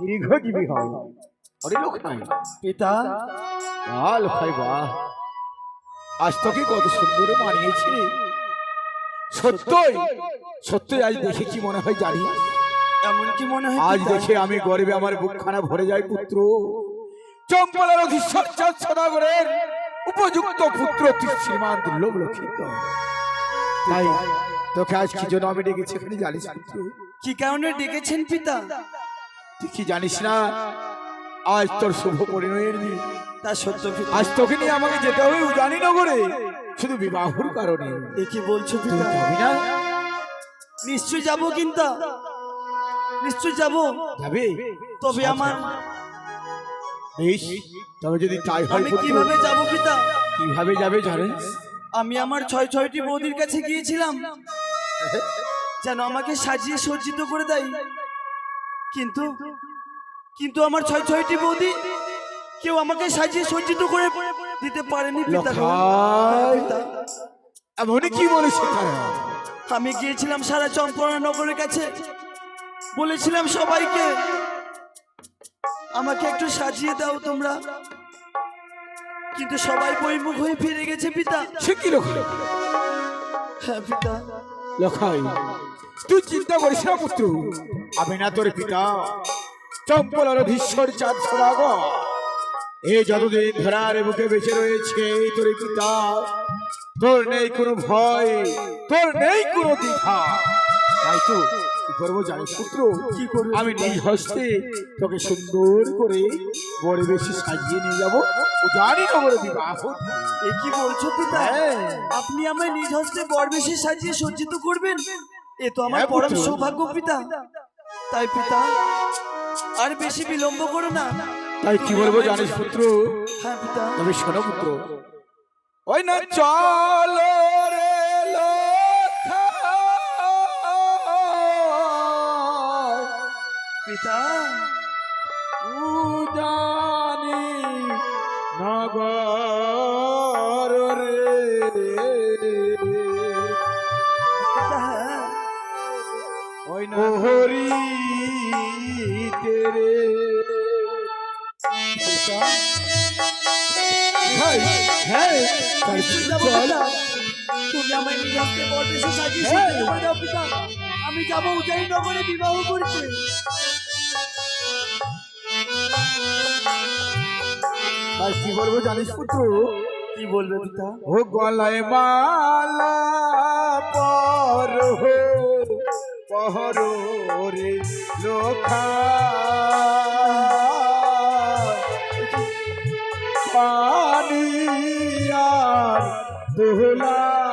দীর্ঘজীবী হয়। লোক নাই পিতা আজ তোকে কত সুন্দর মানিয়েছে। সত্যই সত্যই আজ দেখে কি মনে হয় জানি এমন কি মনে হয় আজ দেখে আমি গর্বে আমার বুকখানা ভরে যায় পুত্র। চম্পলার অধীশ্বর চাঁদ সদাগরের উপযুক্ত পুত্র তুই শ্রীমান দুর্লভ লক্ষিত তাই তোকে আজ কি জন্য আমি ডেকেছি এখানে জানিস পুত্র? কি কারণে ডেকেছেন পিতা? তুই কি জানিস না? আজ তোর শুভ পরিণয়ের দিন। তা সত্য আজ তোকে নিয়ে আমাকে যেতে হবে উজানি নগরে শুধু বিবাহর কারণে। এ কি বলছো পিতা? যাবি না? নিশ্চয় যাব কিন্তু। নিশ্চয় যাব। যাবে? তবে আমার বেশ। তবে যদি তাই হয় আমি কীভাবে যাব পিতা? কীভাবে যাবে জানিস? আমি আমার ছয় ছয়টি বৌদির কাছে গিয়েছিলাম। যেন আমাকে সাজিয়ে সজ্জিত করে দেয়। কিন্তু কিন্তু আমার ছয় ছয়টি বৌদি কেউ আমাকে সাজিয়ে সজ্জিত করে দিতে পারেনি পিতা এমনই কি বলেছে আমি গিয়েছিলাম সারা চম্পনা নগরের কাছে। বলেছিলাম সবাইকে আমাকে একটু সাজিয়ে দাও তোমরা। কিন্তু সবাই বইমুখ হয়ে ফিরে গেছে পিতা। সে কি লখাই হ্যাঁ পিতা। লখাই। তুই চিন্তা করিস না পুত্র। আমি না তোর পিতা। চম্পলার ভীষ্মর চাঁদ সদাগ এই যতদিন ধরার বুকে বেঁচে রয়েছে এই তোর পিতা তোর নেই কোনো ভয় তোর নেই কোনো দ্বিধা। তাই তো কি করব জানিস পুত্র? কি করব? আমি নিজ হস্তে তোকে সুন্দর করে বেশি সাজিয়ে নিয়ে যাব। জানি না বলে বিবাহ এ কি বলছো পিতা? হ্যাঁ। আপনি আমায় নিজ হস্তে বরবেশে সাজিয়ে সজ্জিত করবেন? এ তো আমার হ্যাঁ, পরম সৌভাগ্য পিতা। তাই পিতা আর বেশি বিলম্ব করো না। তাই কি বলব জানিস পুত্র? হ্যাঁ পিতা। তবে শোনো পুত্র। ওই না চলো রে পিতা উজানি নগর হরি তেরে। তুমি আমায় সাজিয়ে। সজ্জিত করে দাও পিতা? আমি যাব উজাই নগরে বিবাহ করতে। তাই কি বলব জানিস পুত্র? কি বলবে পিতা? ও গলায় মালা পর পহর রে লোখা। পানি আর দোলালো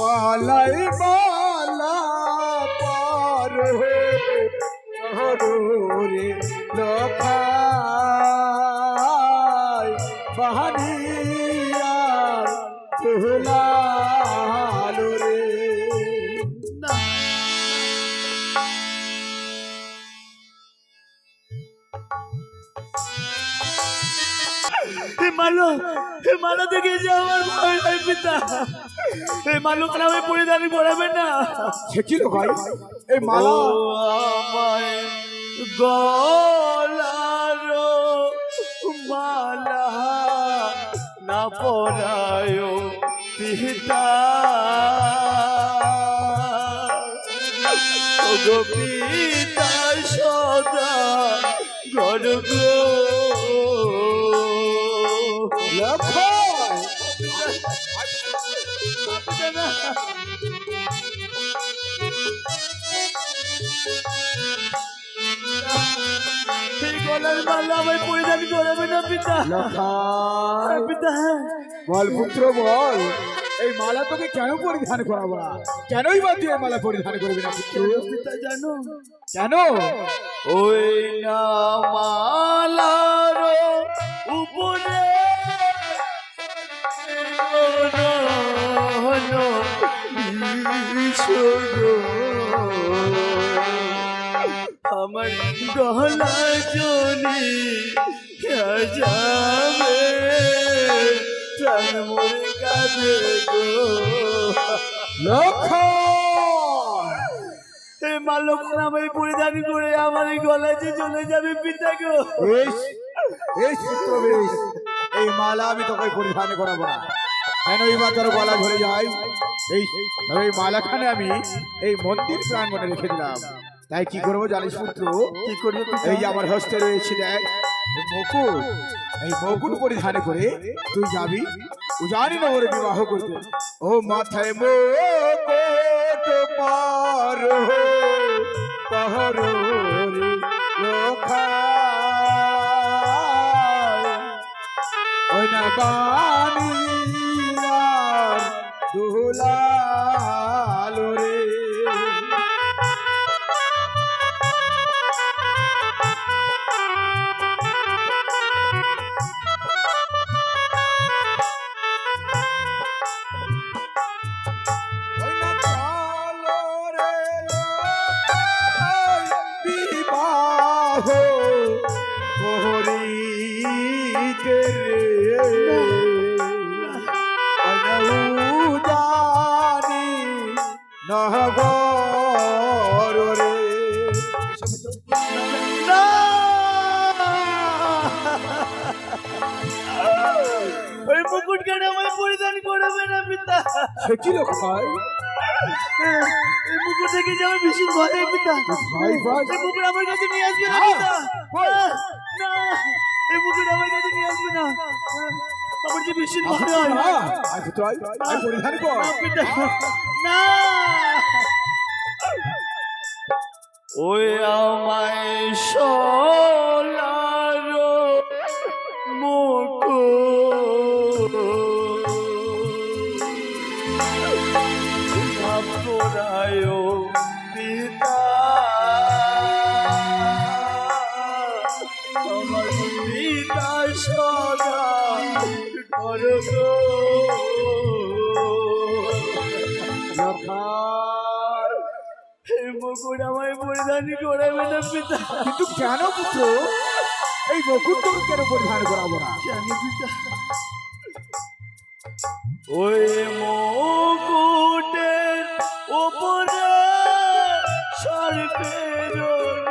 বালাই বালা পার রে লখাই পিতা হে মালো কালামে পরিধান করাবে না। সে কি লোক এই মালা। আমায় গলার মালা না পরায় পিতা ও পিতা সদা লখাই গলার মালা আমায় পরিধান করাবে না পিতা? লখাই পিতা হ্যাঁ। বল পুত্র বল। এই মালা তোকে কেন পরিধান করাবো? না কেনই বা তুই মালা পরিধান করবি না পিতা জানো? কেন? ওই না মালার উপরে। আমার গহনা জনি যাবে প্রাণ মরে কাঁদে গো। লক্ষণ এই মা লক্ষণ আমায় পরিধান করে আমার এই যে চলে যাবে পিতা গো। এই মালা আমি তোকে পরিধান করাবো না। কেন এই মাতার গলা ধরে যাই এই তবে এই মালাখানে আমি এই মন্দির প্রাঙ্গণে রেখে দিলাম। তাই কি করব জানিস পুত্র? কি করব এই যে আমার হস্তে রয়েছে দেখ মুকুট এই মুকুট পরিধান করে তুই যাবি। উজানি নগরে বিবাহ করতে। ও মাথায় মুকুট পার পাহর ওই না দুলালো ওই মুকুট আমায় পরিধান করবে না পিতা। সে কি রে ভাই এই মুকুট দেখে যে আমার ভীষণ ভয় পিতা। ভাই ভাই। মুকুট আমার কাছে নিয়ে আসবে না পিতা। না। এই মুকুট আমার কাছে নিয়ে আসবে না। আমার যে ভীষণ ভয় হয় পরিধান কর। না, ওই আমায় সোলার মুকুট আমায় পরিধান করাবে না পিতা। কিন্তু কেন পুত্র? এই মুকুট তোকে কেন পরিধান করাবো না? কেন পিতা? ওই মুকুটের ওপরে সর্পের রণ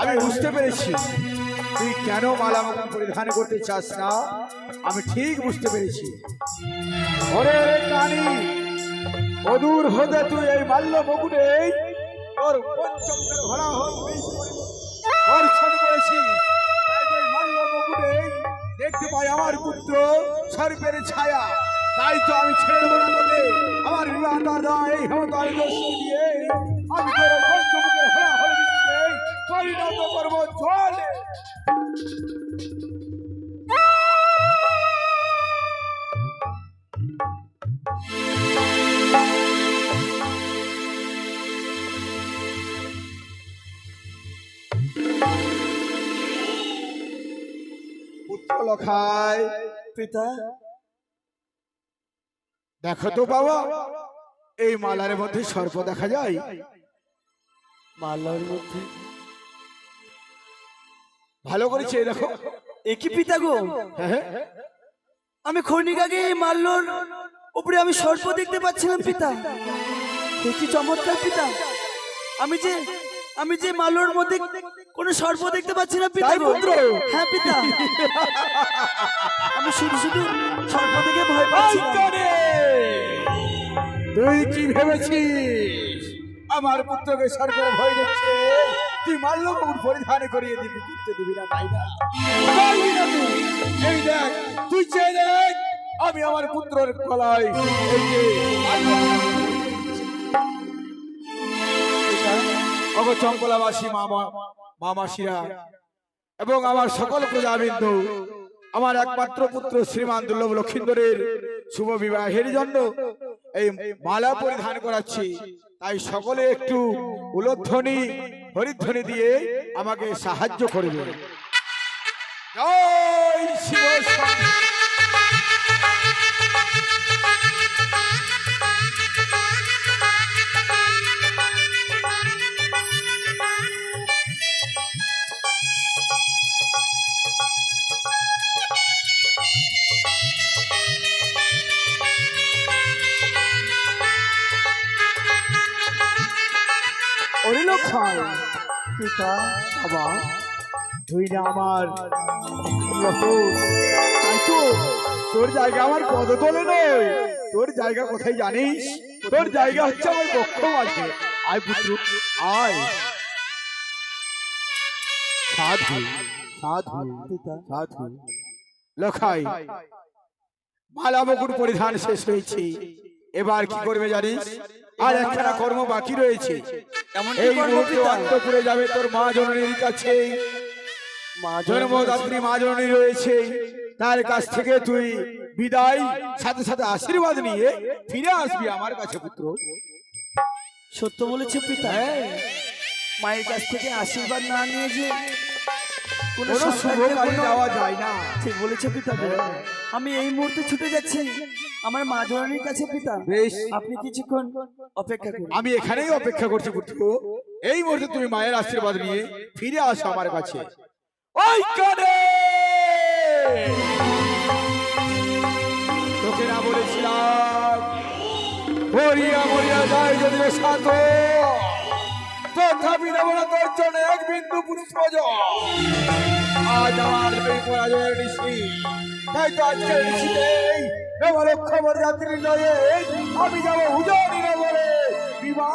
আমি বুঝতে পেরেছি। তুই কেন মালা মালা পরিধান করতে চাস না? আমি ঠিক বুঝতে পেরেছি। ওরে কানি, অদূর হতে তুই এই মাল্য মুকুটে তোর পঞ্চমের ঘোড়া হল দেখতে পাই আমার পুত্র সর্পের ছায়া। তাই তো আমি ছেড়ে দেবো আমার দায় এই হতার দর্শন দিয়ে আমি পরিণত করব লখায় পিতা। দেখো তো বাবা, এই মালার মধ্যে সর্প দেখা যায়। মালার মধ্যে ভালো করে চেয়ে দেখো। একই পিতা গো? হ্যাঁ আমি ক্ষণিক আগে এই মাল্যর উপরে আমি সর্প দেখতে পাচ্ছিলাম পিতা। দেখি চমৎকার পিতা। আমি যে আমি যে মাল্যর মধ্যে কোন সর্প দেখতে পাচ্ছি না পিতা। পুত্র? হ্যাঁ পিতা। আমি শুধু শুধু সর্প দেখে ভয় পাচ্ছি! তুই কি ভেবেছিস আমার পুত্রকে সরকার ভয় দিচ্ছে। তুই মাল্য মুকুট পরিধান করিয়ে দিবি করতে দিবি না, তাই না। এই দেখ, তুই চেয়ে দেখ, আমি আমার পুত্রের গলায় এই যে মামা মামাসিরা এবং আমার সকল প্রজাবৃন্দ আমার একমাত্র পুত্র শ্রীমান দুর্লভ লক্ষিন্দরের শুভ বিবাহের জন্য এই মালা পরিধান করাচ্ছি। তাই সকলে একটু উলোধ্বনি হরিধ্বনি দিয়ে আমাকে সাহায্য করবে। জয় শিব শম্ভু। অরিলক্ষণ পিতা, বাবা তুই না আমার তোর জায়গা আমার পদতলে নয়। তোর জায়গা কোথায় জানিস? তোর জায়গা হচ্ছে আমার বক্ষ মাঝে। আয় পুত্র, আয়। সাধু সাধু সাধু। লখাই মালা মুকুট পরিধান শেষ হয়েছে। এবার কি করবে জানিস? আর একখানা কর্ম বাকি রয়েছে। এই মুহূর্তে অন্তপুরে যাবে তোর মা জননীর কাছে। মা জন্মদাত্রী মা জননী রয়েছে। তার কাছ থেকে তুই বিদায় সাথে সাথে আশীর্বাদ নিয়ে ফিরে আসবি আমার কাছে পুত্র। সত্য বলেছে পিতা। হ্যাঁ। মায়ের কাছ থেকে আশীর্বাদ না নিয়ে যে কোনো কোনো শুভ কাজে যাওয়া যায় না। ঠিক বলেছে পিতা। আমি এই মুহূর্তে ছুটে যাচ্ছি। আমার মা জননীর কাছে পিতা বেশ। আপনি কিছুক্ষণ অপেক্ষা করুন। আমি এখানেই অপেক্ষা করছি পুত্র এই মুহূর্তে তুমি মায়ের আশীর্বাদ নিয়ে ফিরে আসো আমার কাছে। ওই কানে! তোকে না বলেছিলাম। মরিয়া মরিয়া যায় যদি সাত তথাপি দেব না তোর জন্য এক বিন্দু পুষ্প জল। আজ আমার পরাজয়ের ঋষি তাই তো আজকের ঋষিতেই এবার খবর রাত্রি নয় আমি যাব উজানি নগরে বিবাহ